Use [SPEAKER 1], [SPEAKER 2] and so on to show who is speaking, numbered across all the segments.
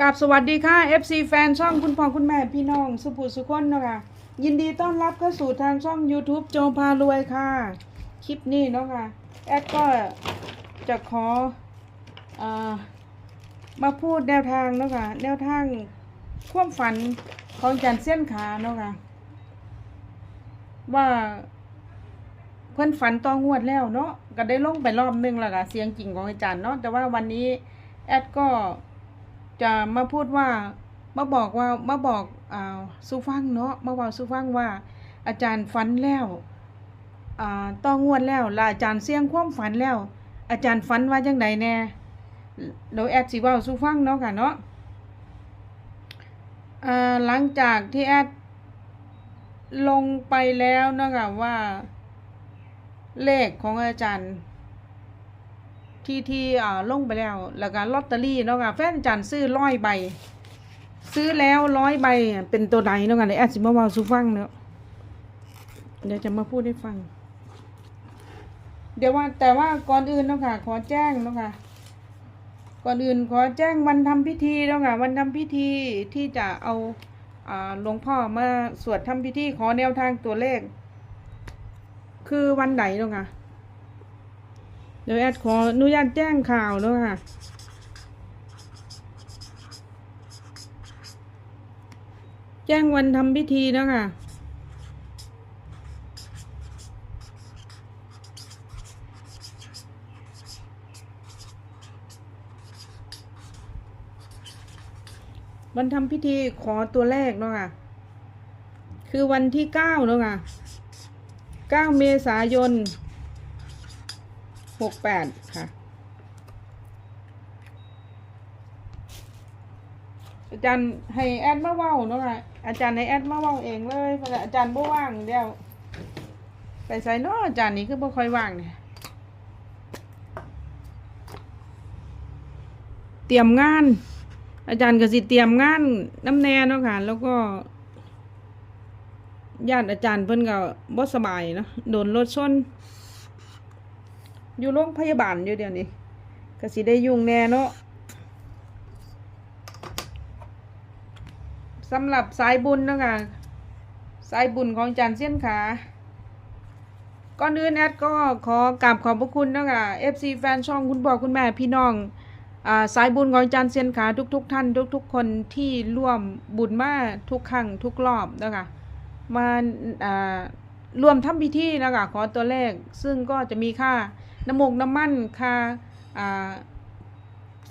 [SPEAKER 1] กับสวัสดีค่ะ FC แฟนช่องคุณพ่อคุณแม่พี่น้อง สุภูสุคนเนาะคะยินดีต้อนรับเข้าสู่ทางช่อง YouTube โจพารวยค่ะ คลิปนี้เนาะค่ะแอดก็จะขออมาพูดแนวทางเนาะค่ะแนวทางความฝันของจันเส้นขาเนาะค่ะว่าเพิ่นฝันต้องวดแล้วเนาะก็ได้ลงไปรอบนึงแล้วค่ะเสียงจริงของอาจารย์เนาะแต่ว่าวันนี้แอดก็ จะมาพูดว่ามาบอกว่ามาบอกอ่าสู้ฟังเนาะมาบอกสู้ฟังว่า อาจารย์ฝันแล้วอ่าตองงวดแล้วและอาจารย์เสียงความฝันแล้ว อาจารย์ฝันว่าจังไดแน่เดี๋ยวแอดสิว้าสู้ฟังเนาะค่ะเนาะอ่าหลังจากที่แอดลงไปแล้วเนาะคะว่า เลขของอาจารย์ ที่ที่อ่าลงไปแล้ว แล้วก็ลอตเตอรี่เนาะค่ะแฟนจารย์ซื้อร้อยใบ ซื้อแล้วร้อยใบเป็นตัวใดเนาะค่ะในแอดสิมาเว้าสู่ฟังเนาะเดี๋ยวจะมาพูดให้ฟัง เดี๋ยวว่าแต่ว่าก่อนอื่นเนาะค่ะขอแจ้งเนาะค่ะก่อนอื่นขอแจ้งวันทำพิธีเนาะค่ะวันทำพิธีที่จะเอาอ่าหลวงพ่อมาสวดทำพิธีขอแนวทางตัวเลข คือวันไหนเนาะค่ะ เดี๋ยวแอดขออนุญาตแจ้งข่าวเนาะค่ะ แจ้งวันทำพิธีนะค่ะวันทำพิธีขอตัวแรกเนาะค่ะ คือวันที่เก้าเนาะค่ะเก้าเมษายน หกแปดค่ะ อาจารย์ให้แอดมาเว้าเนาะค่ะอาจารย์ให้แอดมาเว้าเองเลยเพราะอาจารย์บ่ว่างเดียวไปใส่เนาะอาจารย์นี่คือบ่ค่อยว่างเนี่ยเตรียมงาน อาจารย์ก็สิเตรียมงานน้ำแน่เนาะค่ะ แล้วก็ญาติอาจารย์เพิ่นก็บ่สบายเนาะโดนรถชน อยู่โรงพยาบาลอยู่เดี๋ยวนี้ก็สิได้ยุ่งแน่เนาะสำหรับสายบุญนะคะสายบุญของจันเสี้ยนขาก่อนอื่นแอดก็ขอกราบขอบพระคุณนะคะ FC แฟนช่องคุณพ่อคุณแม่พี่น้องอ่าสายบุญของจันเซียนขาทุกๆท่านทุก ๆ คนที่ร่วมบุญมาทุกครั้งทุกรอบนะคะมาอ่ารวมทำพิธีนะคะขอตัวเลขซึ่งก็จะมีค่า น้ำมกน้ำมันค่าอ่า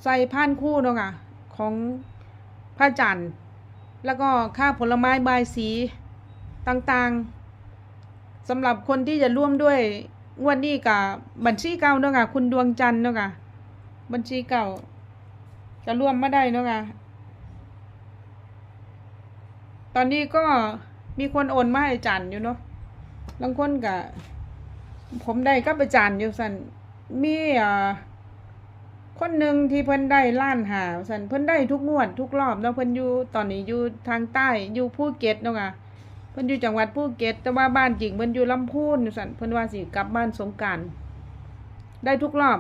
[SPEAKER 1] ใส่ผ่านคู่เนาะค่ะของพระจันทร์แล้วก็ค่าผลไม้บายสีต่างๆสำหรับคนที่จะร่วมด้วยงวดนี้กับบัญชีเก่าเนาะค่ะคุณดวงจันทร์เนาะค่ะบัญชีเก่า จะร่วมไมาได้เนาะค่ะตอนนี้ก็มีคนโอนมาให้จันทร์อยู่เนาะบางคนกับ ผมได้กับอาจารย์อยู่สันมีอ่าคนหนึ่งที่เพิ่นได้ล้านหาสันเพิ่นได้ทุกงวดทุกรอบเนาะเพิ่นอยู่ตอนนี้อยู่ทางใต้อยู่ภูเก็ตเนาะค่ะเพิ่นอยู่จังหวัดภูเก็ต แต่ว่าบ้านจริงเพิ่นอยู่ลำพูนสันเพิ่นว่าสิกลับบ้านสงการได้ทุกรอบ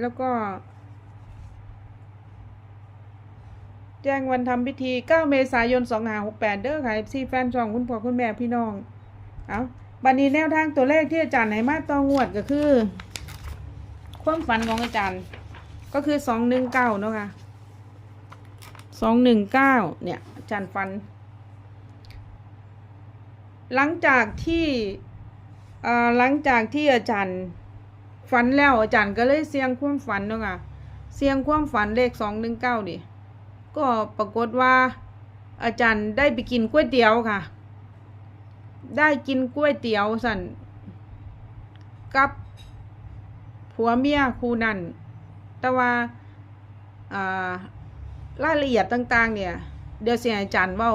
[SPEAKER 1] แล้วก็ แจ้งวันทำพิธี 9 เมษายน 2568 เด้อค่ะ FC แฟนช่องคุณพ่อคุณแม่พี่น้อง เอา บันนี้แนวทางตัวเลขที่อาจารย์ให้มาต่องวดก็คือ ความฝันของอาจารย์ ก็คือ219เก้าเนาะค่ะ219เก้าเนี่ยอาจารย์ฝัน หลังจากที่หลังจากที่อาจารย์ฝันแล้วอาจารย์ก็เลยเสียงความฝันเนาะค่ะเสียงความฝันเลข219ดิก็ปรากฏว่าอาจารย์ได้ไปกินก๋วยเตี๋ยวค่ะ ได้กินก๋วยเตี๋ยวสันกับผัวเมียคู่นั้นแต่ว่าอ่ารายละเอียดต่าง ๆ เนี่ย เดี๋ยวเสียอาจารย์เว่า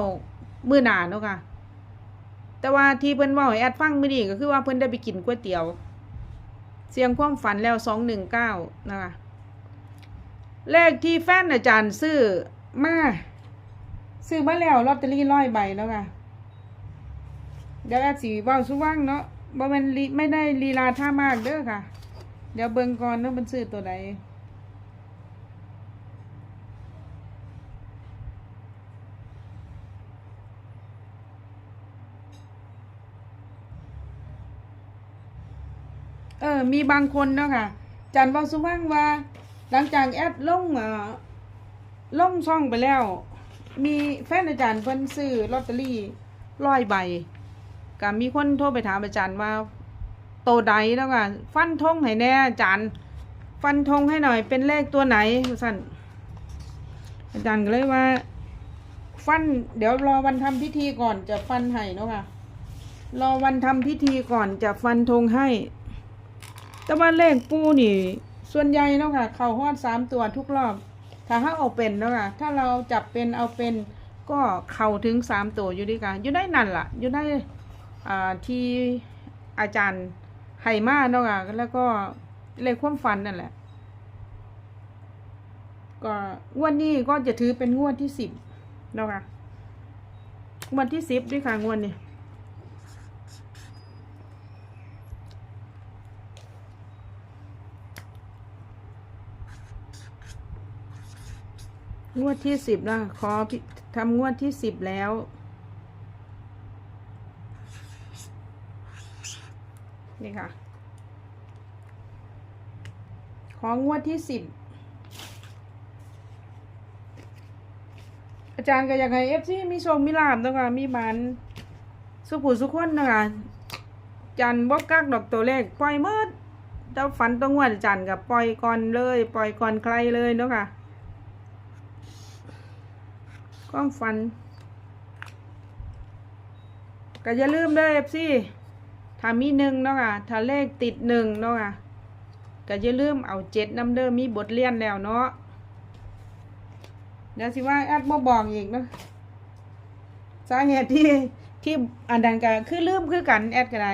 [SPEAKER 1] มื้อหนาเนาะค่ะ แต่ว่าที่เพิ่นเว้าให้แอดฟังมื้อนี้ก็คือว่าเพิ่นได้ไปกินก๋วยเตี๋ยว เสียงความฝันแล้ว219นะคะเลขที่แฟนอาจารย์ซื้อมาซื้อมาแล้วลอตเตอรี่ร้อยใบแล้วค่ะ เดี๋ยวอาสีเบาสว่างเนาะบ่มันลีไม่ได้ลีลาท่ามากเด้อค่ะ เดี๋ยวเบิ่งก่อนเนาะมันซื้อตัวใดเออ มีบางคนเนาะค่ะ จันว่าสว่างว่า หลังจากแอดลงเอ่อลงช่องไปแล้ว มีแฟนอาจารย์เพิ่นซื้อลอตเตอรี่ร้อยใบ ก็มีคนโทรไปถามอาจารย์ว่า โตใดแล้วค่ะฟันธงให้แน่อาจารย์ ฟันธงให้หน่อยเป็นเลขตัวไหนสั่นอาจารย์ก็เลยว่า ฟันเดี๋ยวรอวันทำพิธีก่อนจะฟันให้เนาะค่ะรอวันทำพิธีก่อนจะฟันธงให้ แต่ว่าเลขปูนี่ ส่วนใหญ่เนาะค่ะ เข้าฮอดสามตัวทุกรอบ ถ้าเขาเอาเป็นเนาะค่ะ ถ้าเราจับเป็นเอาเป็นก็เข้าถึงสามตัวอยู่ดีกันอยู่ได้นั่นล่ะ อยู่ได้ ที่อาจารย์ไห่มาเนาะค่ะแล้วก็เลขความฝันนั่นแหละ ก็งวดนี้ก็จะถือเป็นงวดที่สิบเนาะค่ะงวดที่สิบด้วยค่ะงวดนี้งวดที่สิบแล้วขอทำงวดที่สิบแล้ว นี่ค่ะ ของงวดที่สิบอาจารย์ก็อยากให้เอฟซีมีโชคมีลาบนะคะมีบานสุขุสุขคนนะคะจันบอกกักดอกตัวเลขปล่อยเมื่อเจ้าฝันต้องงวดอาจารย์กับปล่อยก่อนเลย ปล่อยก่อนใครเลยเนาะค่ะความฝันก็อย่าลืมเด้อเอฟซี ถ้ามีหนึ่งเนาะค่ะถ้าเลขติดหนึ่งเนาะค่ะก็อย่าลืมเอาเจ็ดน้ำเด้อมีบทเรียนแล้วเนาะเดี๋ยวสิว่าแอดบ่บอกอีกเนาะสาเหตุที่ที่อันนั้นก็คือลืมคือกันแอดก็ได้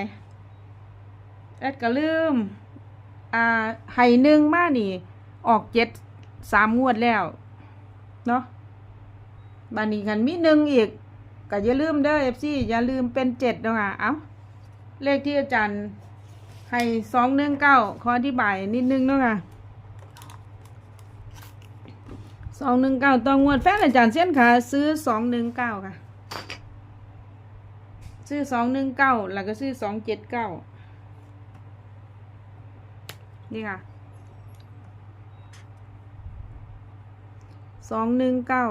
[SPEAKER 1] แอดก็ลืมอ่าไห้หนึ่งมานี่ ออกเจ็ดสามงวดแล้วเนาะบานนี้กันมีหนึ่งอีกก็อย่าลืมเด้อเอฟซีอย่าลืมเป็นเจ็ดเนาะค่ะเอ้า เลขที่อาจารย์ ให้สองหนึ่งเก้าขออธิบายนิดนึงเนาะค่ะสองหนึ่งเก้าต้องงวดแฟนอาจารย์เส้นขาซื้อสองหนึ่งเก้าค่ะ ซื้อสองหนึ่งเก้าแล้วก็ซื้อสองเจ็ดเก้านี่ค่ะสองหนึ่งเก้า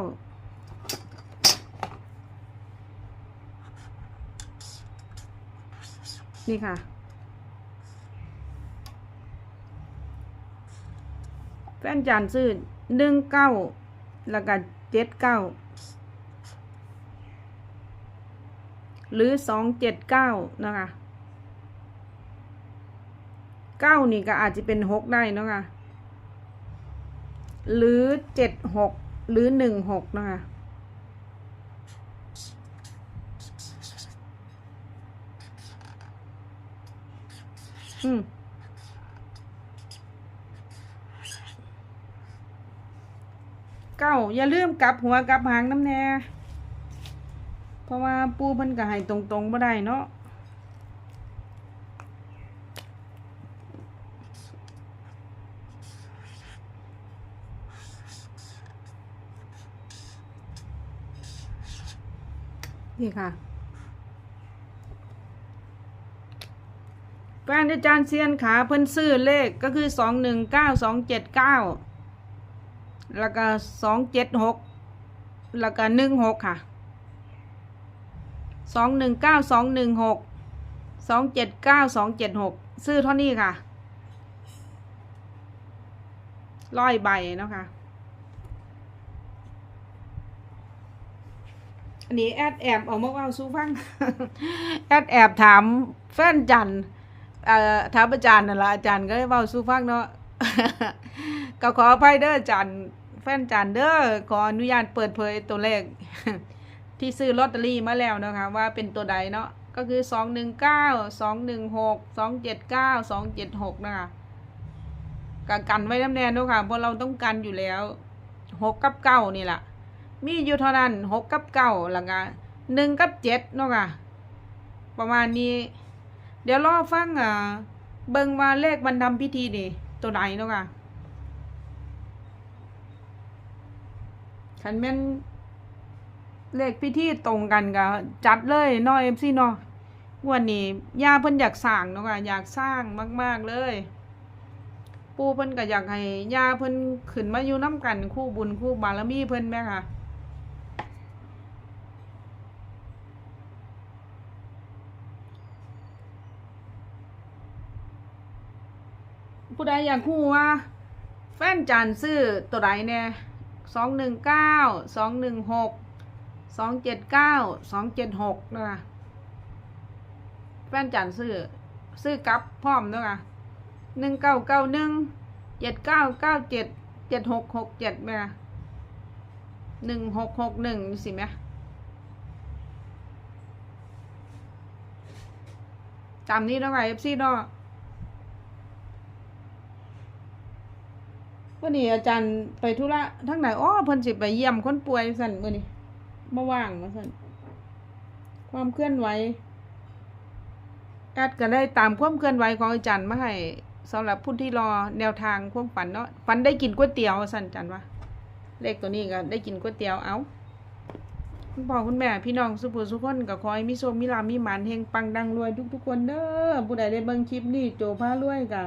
[SPEAKER 1] นี่ค่ะ แฟนจานซื้อหนึ่งเก้าแล้วก็เจ็ดเก้าหรือสองเจ็ดเก้านะคะเก้านี่ก็อาจจะเป็นหกได้นะคะหรือเจ็ดหกหรือหนึ่งหกนะคะ อืมเก้าอย่าลืมกลับหัวกลับหางน้ำแน่เพราะว่าปูเพิ่นก็ให้ตรงๆบ่ได้เนาะนี่ค่ะ ฟนอาจารย์เซียนขาเพิ่นซื้อเลขก็คือสองหนึ่งเก้าสองเจ็ดเก้าแล้วก็สองเจ็ดหกแล้วก็หนึ่งหกค่ะสองหนึ่งเก้าสองหนึ่งหกสองเจ็ดเก้าสองเจ็ดหกซื้อเท่านี้ค่ะร้อยใบเนาะค่ะอันนี้แอดแอบเอามาเอาสู้ฟัง แอดแอบถามแฟนจันทร์ ถามอาจารย์นั่นละอาจารย์ก็ได้เว้าสู่ฟังเนาะก็ขออภัยเด้ออาจารย์แฟนอาจารย์เด้อขออนุญาตเปิดเผยตัวเลขที่ซื้อลอตเตอรี่มาแล้วนะคะ ว่าเป็นตัวใดเนาะก็คือสองหนึ่งเก้าสองหนึ่งหกสองเจ็ดเก้าสองเจ็ดหกนะคะกกันไว้น้ำแน่เนาะค่ะเพราะเราต้องกันอยู่แล้วหกกับเก้านี่แหละมีอยู่เท่านั้นหกกับเก้าแล้วก็หนึ่งกับเจ็ดเนาะค่ะประมาณนี้ เดี๋ยวรอฟังอ่าเบิ่งว่าเลขวันทำพิธีนี่ตัวไหนเนาะค่ะคันแม่นเลขพิธีตรงกันก็จัดเลยนาะเอ็มซีเนาะวันนี้ย่าเพิ่นอยากสร้างเนาะค่ะอยากสร้างมาก ๆเลย ปู่เพิ่นก็อยากให้ย่าเพิ่นขึ้นมาอยู่นํกันคู่บุญคู่บารมีเพิ่นแม่ค่ะ ผู้ใดอยากรู้ว่า แฟนจานซื้อตัวใดแน่สองหนึ่งเก้าสองหนึ่งหกสองเจ็ดเก้าสองเจ็ดหกนะแฟนจานซื้อซื้อกลับพร้อมนะคะหนึ่งเก้าเก้าหนึ่งเจ็ดเก้าเก้าเจ็ดเจ็ดหกหกเจ็ดไหมคะหนึ่งหกหกหนึ่งสิไหมตามนี้เนาะค่เอฟซีเนาะ วันนี้อาจารย์ไปธุระทั้งไหนอ้อเพิ่นสิไปเยี่ยมคนป่วยสั่นมื้อนี้บ่ว่างว่าสั่นความเคลื่อนไหวแอดก็ได้ตามความเคลื่อนไหวของอาจารย์มาให้สำหรับผู้ที่รอแนวทางความฝันเนาะฝันได้กินก๋วยเตี๋ยวสั่นอาจารย์ว่าเลขตัวนี้ก็ได้กินก๋วยเตี๋ยวเอาคุณพ่อคุณแม่พี่น้องสุภูสุคนก็ขอให้มีโชคมีลาภมีหมานเฮงปังดังรวยทุกๆคนเด้อผู้ใดได้เบิ่งคลิปนี้โจพารวยก็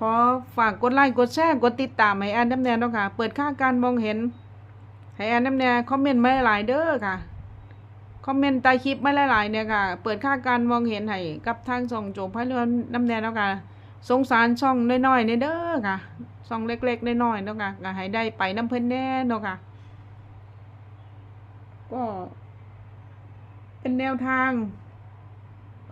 [SPEAKER 1] ขอฝากกดไลค์กดแชร์กดติดตามให้แอนน้ำแนวเนาะค่ะ เปิดค่าการมองเห็นให้แอนน้ำแนวคอมเมนต์มาหลายเด้อค่ะคอมเมนต์ใต้คลิปมาหลายๆเนี่ยค่ะ เปิดค่าการมองเห็นให้กับทางช่องโจมพระเรือน้ำแนวเนาะค่ะสงสารช่องน้อยๆในเด้อค่ะช่องเล็กๆน้อยๆเนาะค่ะให้ได้ไปน้ำเพิ่นแน่เนาะค่ะ ก็เป็นแนวทาง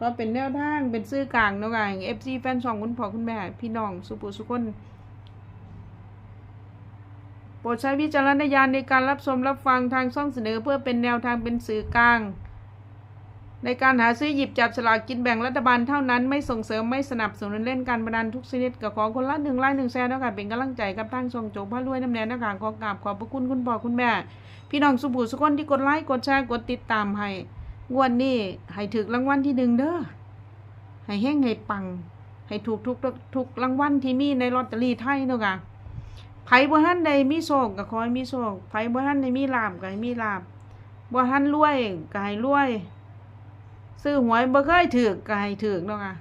[SPEAKER 1] ก็เป็นแนวทางเป็นซื้อกลางเนาะค่ะเอฟซีแฟนช่องคุณพ่อคุณแม่ พี่น้องสุปุสุคนโปรดใช้วิจารณญาณในการรับชมรับฟังทางช่องเสนอเพื่อเป็นแนวทางเป็นสื่อกลาง ในการหาซื้อหยิบจับสลากกินแบ่งรัฐบาลเท่านั้นไม่ส่งเสริมไม่สนับสนุนเล่นการพนันทุกชนิดกับขอคนละหนึ่งไลค์หนึ่งแชร์นะคะเป็นกำลังใจกับทางช่องโจพระรวยน้ำแนนนะคะขอกราบขอบพระคุณคุณพ่อคุณแม่ พี่น้องสุปุสุคนที่กดไลค์กดแชร์กดติดตามให้ งวดนี้ให้ถึกรางวัลที่หนึ่งเด้อให้แห้งให้ปัง ให้ถูกทุกทุกทุกรางวัลที่มีในลอตเตอรี่ไทยเนาะค่ะไผบ่ทันใดมีโชคก็ขอให้มีโชคไผบ่ทันได้มีลาภก็ให้มีลาภบ่ทันรวยก็ให้รวยซื้อหวยบ่เคยถูกก็ให้ถูกเนาะค่ะ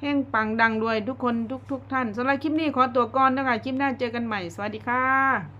[SPEAKER 1] แห้งปังดังรวยทุกคนทุกทุกท่านสำหรับคลิปนี้ขอตัวก่อนเนาะคะคลิปหน้าเจอกันใหม่ สวัสดีค่ะ